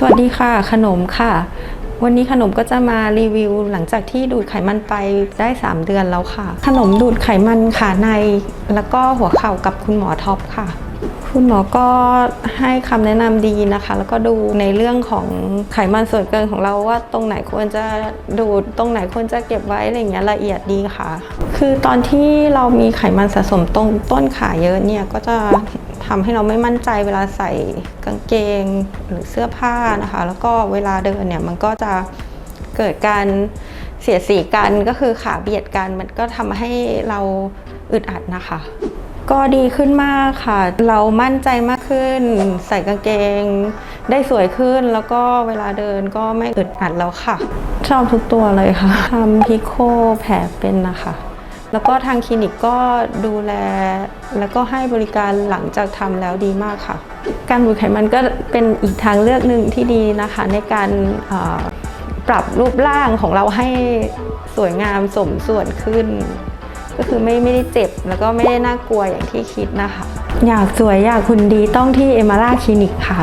สวัสดีค่ะ ขนมค่ะ วันนี้ขนมก็จะมารีวิวหลังจากที่ดูดไขมันไปได้ 3 เดือนแล้วค่ะ ขนมดูดไขมันค่ะใน แล้วก็หัวเข่ากับคุณหมอท็อปค่ะ คุณหมอก็ให้คำแนะนำดีนะคะ แล้วก็ดูในเรื่องของไขมันส่วนเกินของเราว่าตรงไหนควรจะดูดตรงไหนควรจะเก็บไว้อะไรเงี้ยละเอียดดีค่ะ คือตอนที่เรามีไขมันสะสมตรงต้นขาเยอะเนี่ยก็จะ ทำให้เราไม่มั่นใจเวลาใส่กางเกงหรือเสื้อผ้านะคะ แล้วก็เวลาเดินเนี่ยมันก็จะเกิดการเสียดสีกันก็คือขาเบียดกัน มันก็ทำให้เราอึดอัดนะคะ ก็ดีขึ้นมากค่ะ เรามั่นใจมากขึ้น ใส่กางเกง ได้สวยขึ้นแล้วก็เวลาเดินก็ไม่อึดอัดแล้วค่ะ ชอบทุกตัวเลยค่ะทำพิโคแผลเป็นนะคะ แล้วก็ทางคลินิกก็ดูแล แล้วก็ให้บริการหลังจากทำแล้วดีมากค่ะ การดูดไขมันก็เป็นอีกทางเลือกหนึ่งที่ดีนะคะ ในการปรับรูปร่างของเราให้สวยงามสมส่วนขึ้น ก็คือไม่ไม่ได้เจ็บ แล้วก็ไม่ได้น่ากลัวอย่างที่คิดนะคะ อยากสวยอยากคุณดีต้องที่เอมาร่าคลินิกค่ะ